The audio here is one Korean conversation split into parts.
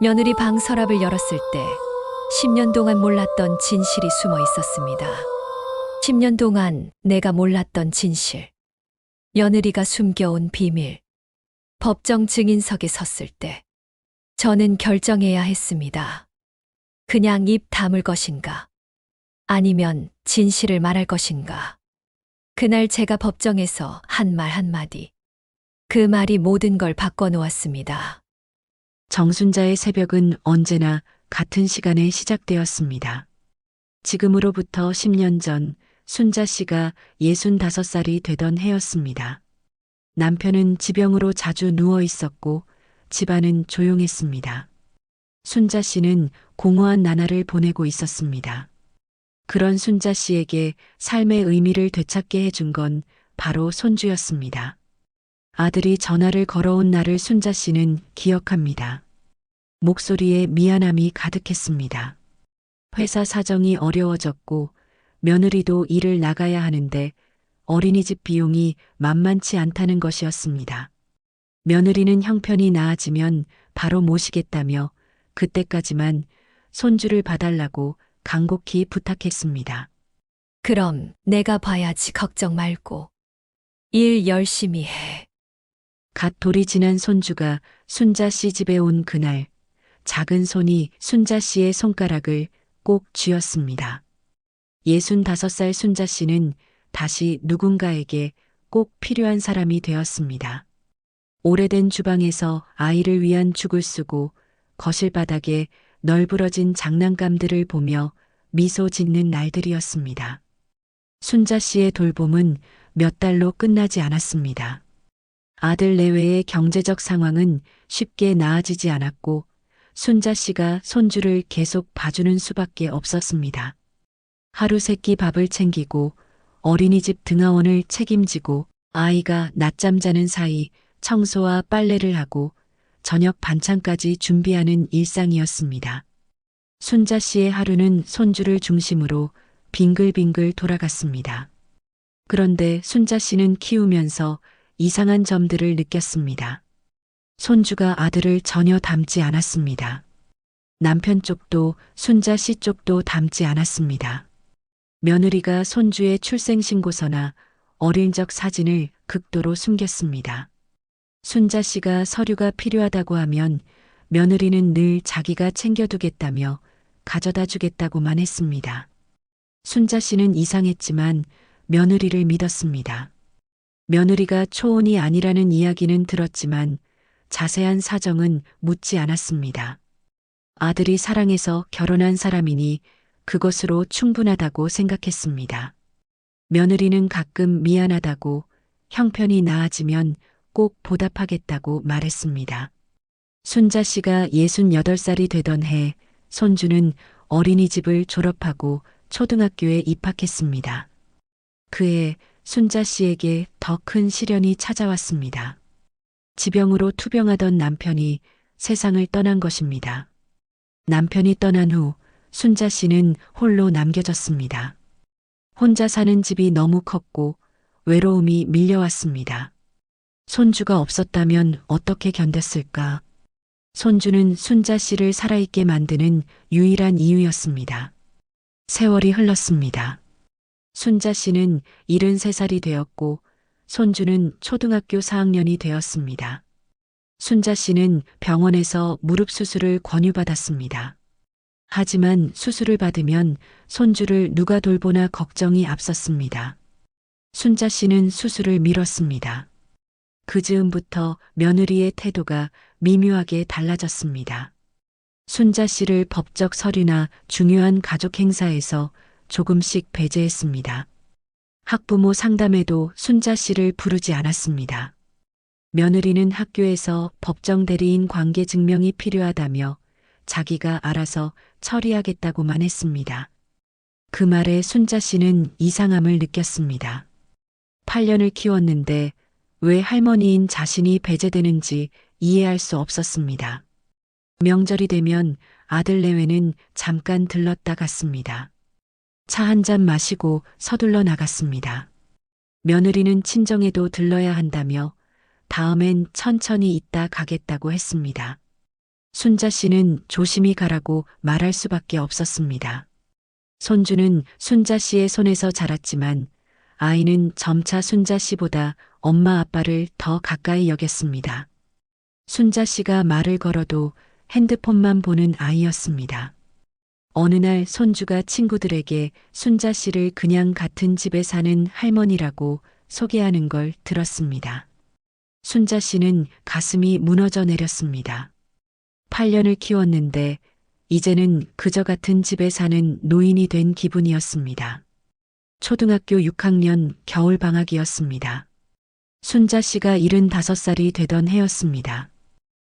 며느리 방 서랍을 열었을 때 10년 동안 몰랐던 진실이 숨어 있었습니다. 10년 동안 내가 몰랐던 진실. 며느리가 숨겨온 비밀. 법정 증인석에 섰을 때 저는 결정해야 했습니다. 그냥 입 다물 것인가? 아니면 진실을 말할 것인가? 그날 제가 법정에서 한 말 한마디. 그 말이 모든 걸 바꿔놓았습니다. 정순자의 새벽은 언제나 같은 시간에 시작되었습니다. 지금으로부터 10년 전 순자 씨가 65살이 되던 해였습니다. 남편은 지병으로 자주 누워 있었고 집안은 조용했습니다. 순자 씨는 공허한 나날을 보내고 있었습니다. 그런 순자 씨에게 삶의 의미를 되찾게 해준 건 바로 손주였습니다. 아들이 전화를 걸어온 날을 순자 씨는 기억합니다. 목소리에 미안함이 가득했습니다. 회사 사정이 어려워졌고 며느리도 일을 나가야 하는데 어린이집 비용이 만만치 않다는 것이었습니다. 며느리는 형편이 나아지면 바로 모시겠다며 그때까지만 손주를 봐달라고 간곡히 부탁했습니다. 그럼 내가 봐야지 걱정 말고. 일 열심히 해. 갓 돌이 지난 손주가 순자 씨 집에 온 그날, 작은 손이 순자 씨의 손가락을 꼭 쥐었습니다. 65살 순자 씨는 다시 누군가에게 꼭 필요한 사람이 되었습니다. 오래된 주방에서 아이를 위한 죽을 쓰고 거실 바닥에 널브러진 장난감들을 보며 미소 짓는 날들이었습니다. 순자 씨의 돌봄은 몇 달로 끝나지 않았습니다. 아들 내외의 경제적 상황은 쉽게 나아지지 않았고 순자 씨가 손주를 계속 봐주는 수밖에 없었습니다. 하루 세 끼 밥을 챙기고 어린이집 등하원을 책임지고 아이가 낮잠 자는 사이 청소와 빨래를 하고 저녁 반찬까지 준비하는 일상이었습니다. 순자 씨의 하루는 손주를 중심으로 빙글빙글 돌아갔습니다. 그런데 순자 씨는 키우면서 이상한 점들을 느꼈습니다. 손주가 아들을 전혀 닮지 않았습니다. 남편 쪽도 순자 씨 쪽도 닮지 않았습니다. 며느리가 손주의 출생신고서나 어린 적 사진을 극도로 숨겼습니다. 순자 씨가 서류가 필요하다고 하면 며느리는 늘 자기가 챙겨두겠다며 가져다 주겠다고만 했습니다. 순자 씨는 이상했지만 며느리를 믿었습니다. 며느리가 초혼이 아니라는 이야기는 들었지만 자세한 사정은 묻지 않았습니다. 아들이 사랑해서 결혼한 사람이니 그것으로 충분하다고 생각했습니다. 며느리는 가끔 미안하다고 형편이 나아지면 꼭 보답하겠다고 말했습니다. 순자 씨가 68살이 되던 해 손주는 어린이집을 졸업하고 초등학교에 입학했습니다. 그해 순자 씨에게 더 큰 시련이 찾아왔습니다. 지병으로 투병하던 남편이 세상을 떠난 것입니다. 남편이 떠난 후 순자 씨는 홀로 남겨졌습니다. 혼자 사는 집이 너무 컸고 외로움이 밀려왔습니다. 손주가 없었다면 어떻게 견뎠을까? 손주는 순자 씨를 살아있게 만드는 유일한 이유였습니다. 세월이 흘렀습니다. 순자 씨는 73살이 되었고 손주는 초등학교 4학년이 되었습니다. 순자 씨는 병원에서 무릎 수술을 권유받았습니다. 하지만 수술을 받으면 손주를 누가 돌보나 걱정이 앞섰습니다. 순자 씨는 수술을 미뤘습니다. 그 즈음부터 며느리의 태도가 미묘하게 달라졌습니다. 순자 씨를 법적 서류나 중요한 가족 행사에서 조금씩 배제했습니다. 학부모 상담에도 순자 씨를 부르지 않았습니다. 며느리는 학교에서 법정 대리인 관계 증명이 필요하다며 자기가 알아서 처리하겠다고만 했습니다. 그 말에 순자 씨는 이상함을 느꼈습니다. 8년을 키웠는데 왜 할머니인 자신이 배제되는지 이해할 수 없었습니다. 명절이 되면 아들 내외는 잠깐 들렀다 갔습니다. 차 한 잔 마시고 서둘러 나갔습니다. 며느리는 친정에도 들러야 한다며 다음엔 천천히 있다 가겠다고 했습니다. 순자 씨는 조심히 가라고 말할 수밖에 없었습니다. 손주는 순자 씨의 손에서 자랐지만 아이는 점차 순자 씨보다 엄마 아빠를 더 가까이 여겼습니다. 순자 씨가 말을 걸어도 핸드폰만 보는 아이였습니다. 어느 날 손주가 친구들에게 순자 씨를 그냥 같은 집에 사는 할머니라고 소개하는 걸 들었습니다. 순자 씨는 가슴이 무너져 내렸습니다. 8년을 키웠는데 이제는 그저 같은 집에 사는 노인이 된 기분이었습니다. 초등학교 6학년 겨울 방학이었습니다. 순자 씨가 75살이 되던 해였습니다.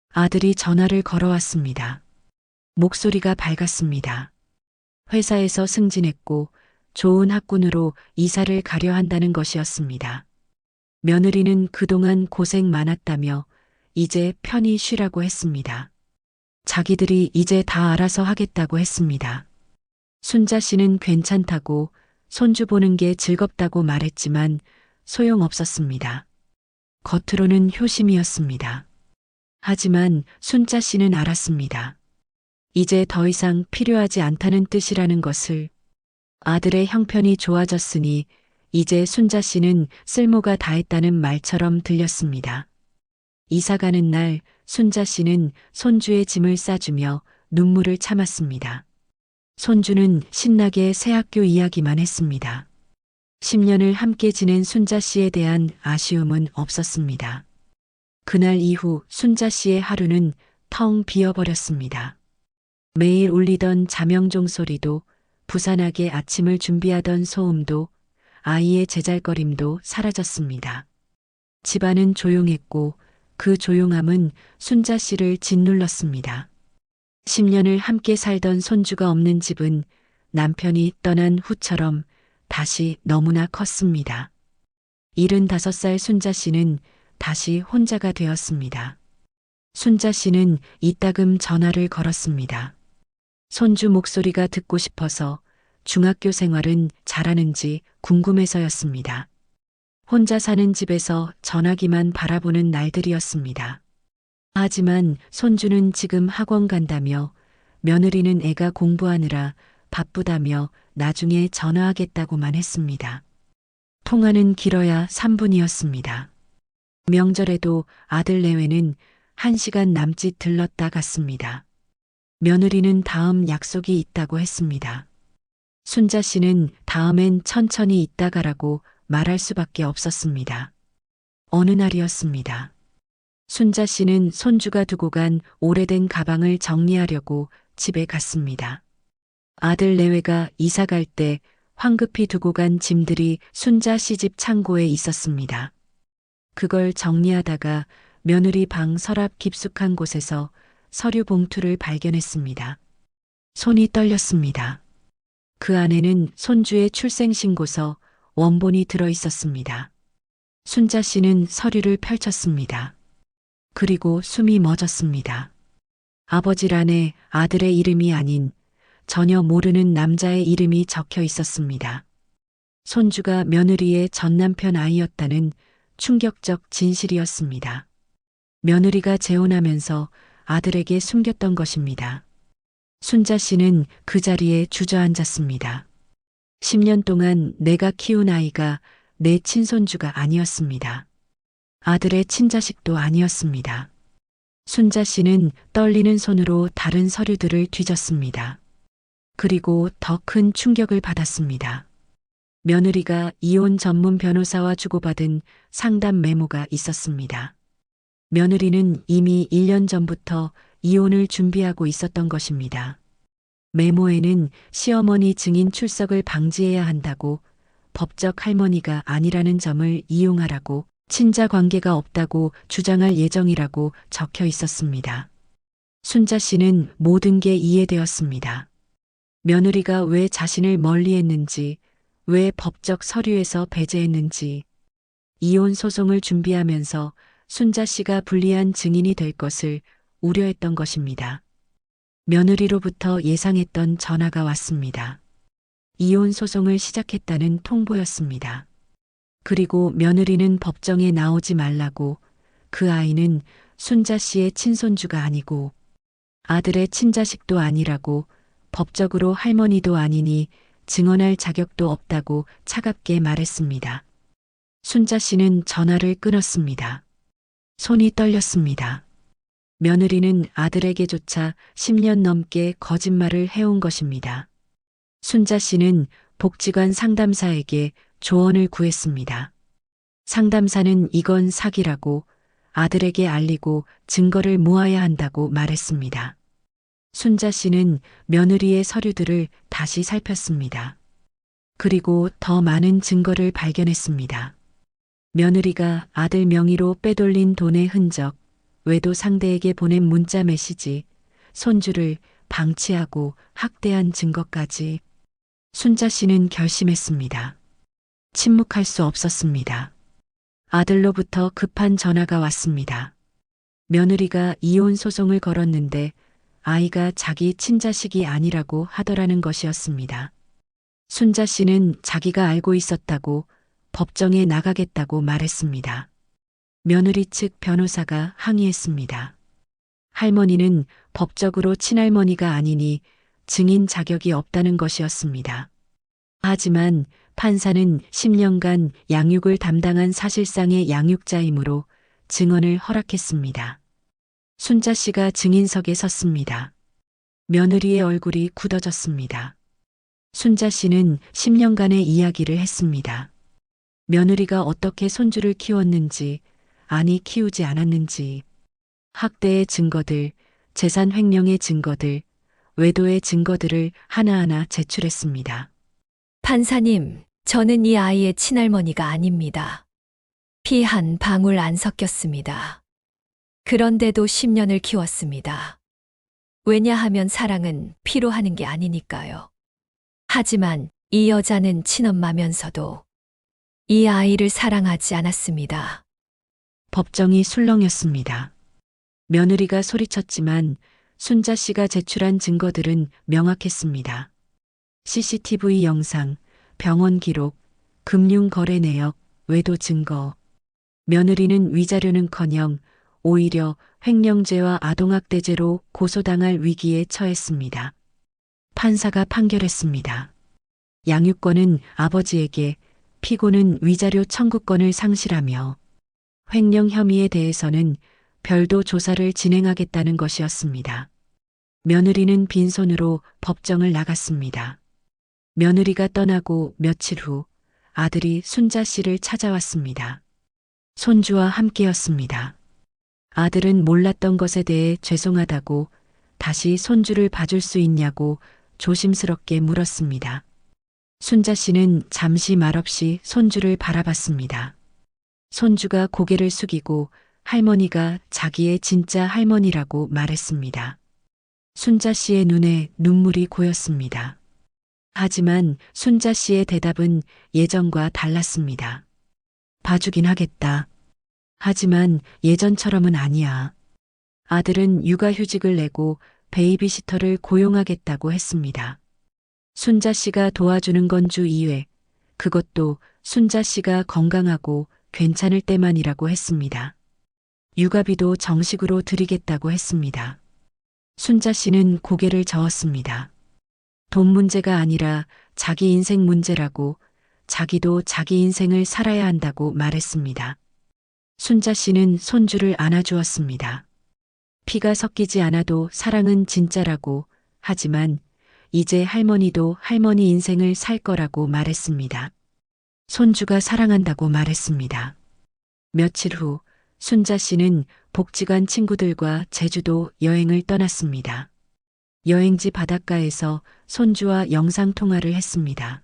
아들이 전화를 걸어왔습니다. 목소리가 밝았습니다. 회사에서 승진했고 좋은 학군으로 이사를 가려 한다는 것이었습니다. 며느리는 그동안 고생 많았다며 이제 편히 쉬라고 했습니다. 자기들이 이제 다 알아서 하겠다고 했습니다. 순자 씨는 괜찮다고 손주 보는 게 즐겁다고 말했지만 소용없었습니다. 겉으로는 효심이었습니다. 하지만 순자 씨는 알았습니다. 이제 더 이상 필요하지 않다는 뜻이라는 것을 아들의 형편이 좋아졌으니 이제 순자 씨는 쓸모가 다했다는 말처럼 들렸습니다. 이사 가는 날 순자 씨는 손주의 짐을 싸주며 눈물을 참았습니다. 손주는 신나게 새 학교 이야기만 했습니다. 10년을 함께 지낸 순자 씨에 대한 아쉬움은 없었습니다. 그날 이후 순자 씨의 하루는 텅 비어버렸습니다. 매일 울리던 자명종 소리도 부산하게 아침을 준비하던 소음도 아이의 제잘거림도 사라졌습니다. 집안은 조용했고 그 조용함은 순자 씨를 짓눌렀습니다. 10년을 함께 살던 손주가 없는 집은 남편이 떠난 후처럼 다시 너무나 컸습니다. 75살 순자 씨는 다시 혼자가 되었습니다. 순자 씨는 이따금 전화를 걸었습니다. 손주 목소리가 듣고 싶어서 중학교 생활은 잘하는지 궁금해서였습니다. 혼자 사는 집에서 전화기만 바라보는 날들이었습니다. 하지만 손주는 지금 학원 간다며 며느리는 애가 공부하느라 바쁘다며 나중에 전화하겠다고만 했습니다. 통화는 길어야 3분이었습니다. 명절에도 아들 내외는 1시간 남짓 들렀다 갔습니다. 며느리는 다음 약속이 있다고 했습니다. 순자 씨는 다음엔 천천히 있다 가라고 말할 수밖에 없었습니다. 어느 날이었습니다. 순자 씨는 손주가 두고 간 오래된 가방을 정리하려고 집에 갔습니다. 아들 내외가 이사 갈 때 황급히 두고 간 짐들이 순자 씨 집 창고에 있었습니다. 그걸 정리하다가 며느리 방 서랍 깊숙한 곳에서 서류 봉투를 발견했습니다. 손이 떨렸습니다. 그 안에는 손주의 출생신고서 원본이 들어 있었습니다. 순자 씨는 서류를 펼쳤습니다. 그리고 숨이 멎었습니다. 아버지란에 아들의 이름이 아닌 전혀 모르는 남자의 이름이 적혀 있었습니다. 손주가 며느리의 전 남편 아이였다는 충격적 진실이었습니다. 며느리가 재혼하면서 아들에게 숨겼던 것입니다. 순자 씨는 그 자리에 주저앉았습니다. 10년 동안 내가 키운 아이가 내 친손주가 아니었습니다. 아들의 친자식도 아니었습니다. 순자 씨는 떨리는 손으로 다른 서류들을 뒤졌습니다. 그리고 더 큰 충격을 받았습니다. 며느리가 이혼 전문 변호사와 주고받은 상담 메모가 있었습니다. 며느리는 이미 1년 전부터 이혼을 준비하고 있었던 것입니다. 메모에는 시어머니 증인 출석을 방지해야 한다고 법적 할머니가 아니라는 점을 이용하라고 친자 관계가 없다고 주장할 예정이라고 적혀 있었습니다. 순자 씨는 모든 게 이해되었습니다. 며느리가 왜 자신을 멀리 했는지, 왜 법적 서류에서 배제했는지, 이혼 소송을 준비하면서 순자 씨가 불리한 증인이 될 것을 우려했던 것입니다. 며느리로부터 예상했던 전화가 왔습니다. 이혼 소송을 시작했다는 통보였습니다. 그리고 며느리는 법정에 나오지 말라고 그 아이는 순자 씨의 친손주가 아니고 아들의 친자식도 아니라고 법적으로 할머니도 아니니 증언할 자격도 없다고 차갑게 말했습니다. 순자 씨는 전화를 끊었습니다. 손이 떨렸습니다. 며느리는 아들에게조차 10년 넘게 거짓말을 해온 것입니다. 순자 씨는 복지관 상담사에게 조언을 구했습니다. 상담사는 이건 사기라고 아들에게 알리고 증거를 모아야 한다고 말했습니다. 순자 씨는 며느리의 서류들을 다시 살폈습니다. 그리고 더 많은 증거를 발견했습니다. 며느리가 아들 명의로 빼돌린 돈의 흔적, 외도 상대에게 보낸 문자 메시지, 손주를 방치하고 학대한 증거까지 순자 씨는 결심했습니다. 침묵할 수 없었습니다. 아들로부터 급한 전화가 왔습니다. 며느리가 이혼 소송을 걸었는데 아이가 자기 친자식이 아니라고 하더라는 것이었습니다. 순자 씨는 자기가 알고 있었다고 법정에 나가겠다고 말했습니다. 며느리 측 변호사가 항의했습니다. 할머니는 법적으로 친할머니가 아니니 증인 자격이 없다는 것이었습니다. 하지만 판사는 10년간 양육을 담당한 사실상의 양육자이므로 증언을 허락했습니다. 순자 씨가 증인석에 섰습니다. 며느리의 얼굴이 굳어졌습니다. 순자 씨는 10년간의 이야기를 했습니다. 며느리가 어떻게 손주를 키웠는지, 아니 키우지 않았는지, 학대의 증거들, 재산 횡령의 증거들, 외도의 증거들을 하나하나 제출했습니다. 판사님, 저는 이 아이의 친할머니가 아닙니다. 피 한 방울 안 섞였습니다. 그런데도 10년을 키웠습니다. 왜냐하면 사랑은 피로 하는 게 아니니까요. 하지만 이 여자는 친엄마면서도 이 아이를 사랑하지 않았습니다. 법정이 술렁였습니다. 며느리가 소리쳤지만 순자 씨가 제출한 증거들은 명확했습니다. CCTV 영상, 병원 기록, 금융 거래 내역, 외도 증거. 며느리는 위자료는커녕 오히려 횡령죄와 아동학대죄로 고소당할 위기에 처했습니다. 판사가 판결했습니다. 양육권은 아버지에게, 피고는 위자료 청구권을 상실하며 횡령 혐의에 대해서는 별도 조사를 진행하겠다는 것이었습니다. 며느리는 빈손으로 법정을 나갔습니다. 며느리가 떠나고 며칠 후 아들이 순자 씨를 찾아왔습니다. 손주와 함께였습니다. 아들은 몰랐던 것에 대해 죄송하다고 다시 손주를 봐줄 수 있냐고 조심스럽게 물었습니다. 순자 씨는 잠시 말없이 손주를 바라봤습니다. 손주가 고개를 숙이고 할머니가 자기의 진짜 할머니라고 말했습니다. 순자 씨의 눈에 눈물이 고였습니다. 하지만 순자 씨의 대답은 예전과 달랐습니다. 봐주긴 하겠다. 하지만 예전처럼은 아니야. 아들은 육아휴직을 내고 베이비시터를 고용하겠다고 했습니다. 순자 씨가 도와주는 건 주 2회, 그것도 순자 씨가 건강하고 괜찮을 때만이라고 했습니다. 육아비도 정식으로 드리겠다고 했습니다. 순자 씨는 고개를 저었습니다. 돈 문제가 아니라 자기 인생 문제라고 자기도 자기 인생을 살아야 한다고 말했습니다. 순자 씨는 손주를 안아주었습니다. 피가 섞이지 않아도 사랑은 진짜라고 하지만 이제 할머니도 할머니 인생을 살 거라고 말했습니다. 손주가 사랑한다고 말했습니다. 며칠 후 순자 씨는 복지관 친구들과 제주도 여행을 떠났습니다. 여행지 바닷가에서 손주와 영상통화를 했습니다.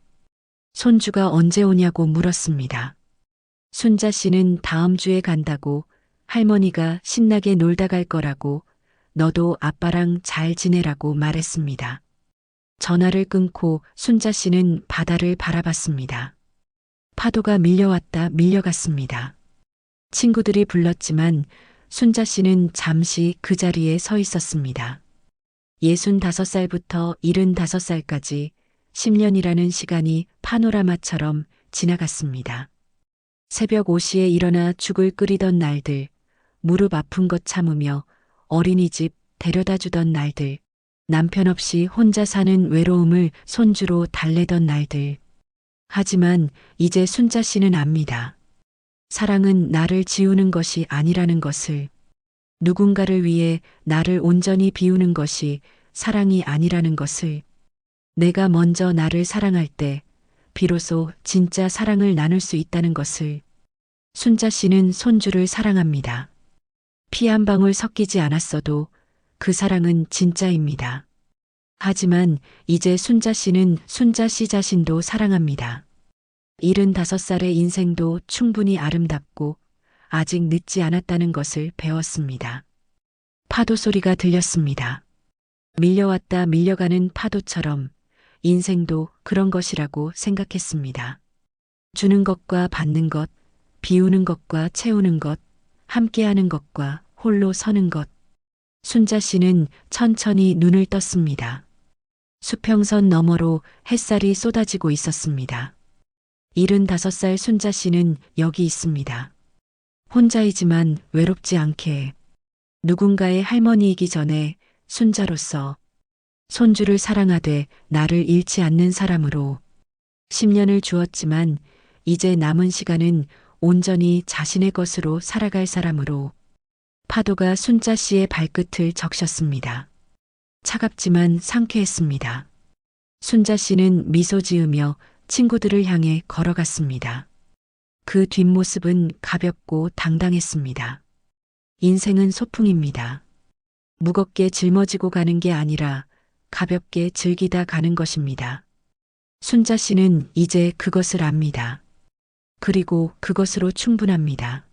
손주가 언제 오냐고 물었습니다. 순자 씨는 다음 주에 간다고 할머니가 신나게 놀다 갈 거라고 너도 아빠랑 잘 지내라고 말했습니다. 전화를 끊고 순자 씨는 바다를 바라봤습니다. 파도가 밀려왔다 밀려갔습니다. 친구들이 불렀지만 순자 씨는 잠시 그 자리에 서 있었습니다. 65살부터 75살까지 10년이라는 시간이 파노라마처럼 지나갔습니다. 새벽 5시에 일어나 죽을 끓이던 날들, 무릎 아픈 것 참으며 어린이집, 데려다 주던 날들, 남편 없이 혼자 사는 외로움을 손주로 달래던 날들. 하지만 이제 순자 씨는 압니다. 사랑은 나를 지우는 것이 아니라는 것을, 누군가를 위해 나를 온전히 비우는 것이 사랑이 아니라는 것을, 내가 먼저 나를 사랑할 때, 비로소 진짜 사랑을 나눌 수 있다는 것을, 순자 씨는 손주를 사랑합니다. 피 한 방울 섞이지 않았어도 그 사랑은 진짜입니다. 하지만 이제 순자 씨는 순자 씨 자신도 사랑합니다. 75살의 인생도 충분히 아름답고 아직 늦지 않았다는 것을 배웠습니다. 파도 소리가 들렸습니다. 밀려왔다 밀려가는 파도처럼 인생도 그런 것이라고 생각했습니다. 주는 것과 받는 것, 비우는 것과 채우는 것, 함께하는 것과 홀로 서는 것. 순자 씨는 천천히 눈을 떴습니다. 수평선 너머로 햇살이 쏟아지고 있었습니다. 75살 순자 씨는 여기 있습니다. 혼자이지만 외롭지 않게 누군가의 할머니이기 전에 순자로서 손주를 사랑하되 나를 잃지 않는 사람으로 10년을 주었지만 이제 남은 시간은 온전히 자신의 것으로 살아갈 사람으로 파도가 순자 씨의 발끝을 적셨습니다. 차갑지만 상쾌했습니다. 순자 씨는 미소 지으며 친구들을 향해 걸어갔습니다. 그 뒷모습은 가볍고 당당했습니다. 인생은 소풍입니다. 무겁게 짊어지고 가는 게 아니라 가볍게 즐기다 가는 것입니다. 순자 씨는 이제 그것을 압니다. 그리고 그것으로 충분합니다.